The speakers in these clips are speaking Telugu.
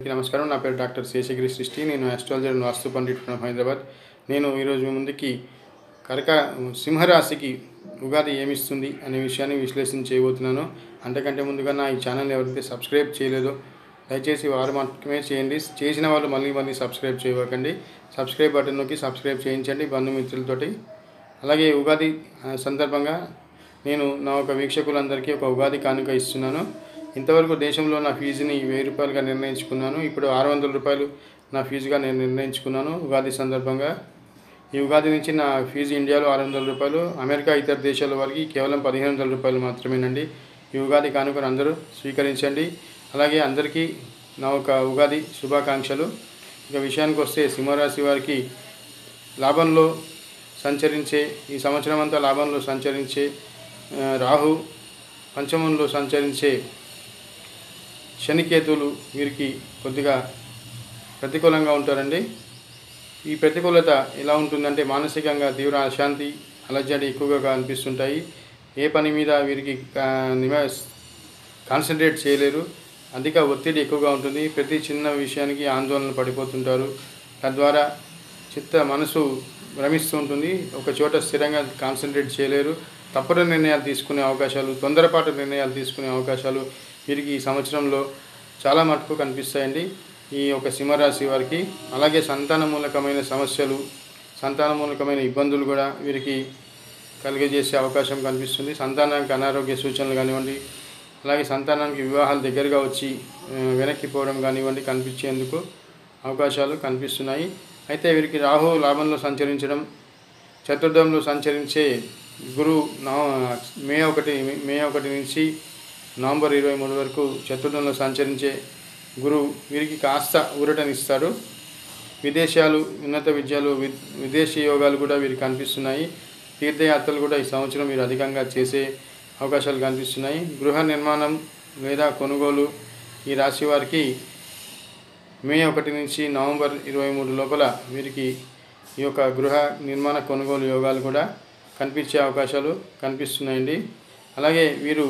నమస్కారం. నా పేరు డాక్టర్ శేషగిరి సృష్టి. నేను ఆస్ట్రాలజర్ వాస్తు పండిట్ ఫ్రమ్ హైదరాబాద్. నేను ఈరోజు మీ ముందుకి కరక సింహరాశికి ఉగాది ఏమిస్తుంది అనే విషయాన్ని విశ్లేషణ చేయబోతున్నాను. అంతకంటే ముందుగా నా ఈ ఛానల్ ఎవరైతే సబ్స్క్రైబ్ చేయలేదో దయచేసి వారు మాత్రమే చేయండి. చేసిన వాళ్ళు మళ్ళీ మళ్ళీ సబ్స్క్రైబ్ చేయకండి. సబ్స్క్రైబ్ బటన్ నొక్కి సబ్స్క్రైబ్ చేయించండి బంధుమిత్రులతోటి. అలాగే ఉగాది సందర్భంగా నేను నా ఒక వీక్షకులందరికీ ఒక ఉగాది కానుక ఇస్తున్నాను. ఇంతవరకు దేశంలో నా ఫీజుని వెయ్యి రూపాయలుగా నిర్ణయించుకున్నాను. ఇప్పుడు ఆరు వందల రూపాయలు నా ఫీజుగా నేను నిర్ణయించుకున్నాను. ఉగాది సందర్భంగా. ఈ ఉగాది నుంచి నా ఫీజు ఇండియాలో ఆరు వందల రూపాయలు అమెరికా ఇతర దేశాల వారికి కేవలం పదిహేను వందల రూపాయలు మాత్రమేనండి. ఈ ఉగాది కానుకను అందరూ స్వీకరించండి. అలాగే అందరికీ నా ఒక ఉగాది శుభాకాంక్షలు. ఇక విషయానికి వస్తే సింహరాశి వారికి లాభంలో సంచరించే ఈ సంవత్సరం అంతా లాభంలో సంచరించే రాహు పంచమంలో సంచరించే శనికేతువులు వీరికి కొద్దిగా ప్రతికూలంగా ఉంటారండి. ఈ ప్రతికూలత ఎలా ఉంటుందంటే మానసికంగా తీవ్ర అశాంతి అలజడి ఎక్కువగా అనిపిస్తుంటాయి. ఏ పని మీద వీరికి కాన్సన్ట్రేట్ చేయలేరు. అధిక ఒత్తిడి ఎక్కువగా ఉంటుంది. ప్రతి చిన్న విషయానికి ఆందోళన పడిపోతుంటారు. తద్వారా చిత్త మనసు భ్రమిస్తూ ఉంటుంది. ఒక చోట స్థిరంగా కాన్సన్ట్రేట్ చేయలేరు. తప్పుడు నిర్ణయాలు తీసుకునే అవకాశాలు తొందరపాటు నిర్ణయాలు తీసుకునే అవకాశాలు వీరికి ఈ సంవత్సరంలో చాలా మటుకు కనిపిస్తాయండి. ఈ యొక్క సింహరాశి వారికి అలాగే సంతాన మూలకమైన సమస్యలు సంతాన మూలకమైన ఇబ్బందులు కూడా వీరికి కలిగజేసే అవకాశం కనిపిస్తుంది. సంతానానికి అనారోగ్య సూచనలు కానివ్వండి అలాగే సంతానానికి వివాహాలు దగ్గరగా వచ్చి వెనక్కిపోవడం కానివ్వండి కనిపించేందుకు అవకాశాలు కనిపిస్తున్నాయి. అయితే వీరికి రాహు లాభంలో సంచరించడం చతుర్థంలో సంచరించే గురు నవ మే ఒకటి మే ఒకటి నుంచి నవంబర్ ఇరవై మూడు వరకు చతుర్థంలో సంచరించే గురువు వీరికి కాస్త ఊరటనిస్తాడు. విదేశాలు ఉన్నత విద్యలు విదేశీ యోగాలు కూడా వీరికి కనిపిస్తున్నాయి. తీర్థయాత్రలు కూడా ఈ సంవత్సరం మీరు అధికంగా చేసే అవకాశాలు కనిపిస్తున్నాయి. గృహ నిర్మాణం లేదా కొనుగోలు ఈ రాశి వారికి మే ఒకటి నుంచి నవంబర్ ఇరవై మూడు లోపల వీరికి ఈ యొక్క గృహ నిర్మాణ కొనుగోలు యోగాలు కూడా కనిపించే అవకాశాలు కనిపిస్తున్నాయండి. అలాగే వీరు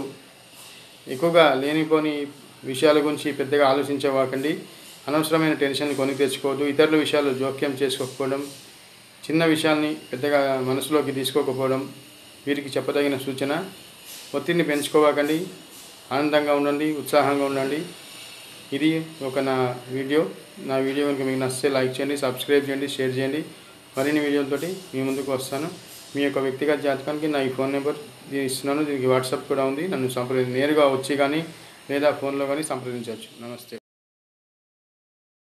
ఎక్కువగా లేనిపోని విషయాల గురించి పెద్దగా ఆలోచించవాకండి. అనవసరమైన టెన్షన్ కొని తెచ్చుకోవద్దు. ఇతరుల విషయాలు జోక్యం చేసుకోకపోవడం చిన్న విషయాల్ని పెద్దగా మనసులోకి తీసుకోకపోవడం వీరికి చెప్పదగిన సూచన. ఒత్తిడిని పెంచుకోవాకండి. ఆనందంగా ఉండండి. ఉత్సాహంగా ఉండండి. ఇది ఒక నా వీడియో. నా వీడియో కనుక మీకు నచ్చితే లైక్ చేయండి సబ్స్క్రైబ్ చేయండి షేర్ చేయండి. మరిన్ని వీడియోలతోటి మీ ముందుకు వస్తాను. మీ యొక్క వ్యక్తిగత జాతకానికి నా ఈ ఫోన్ నెంబర్ దీని ఇస్తున్నాను. దీనికి వాట్సాప్ కూడా ఉంది. నన్ను సంప్రదించి నేరుగా వచ్చి కానీ లేదా ఫోన్లో కానీ సంప్రదించవచ్చు. నమస్తే.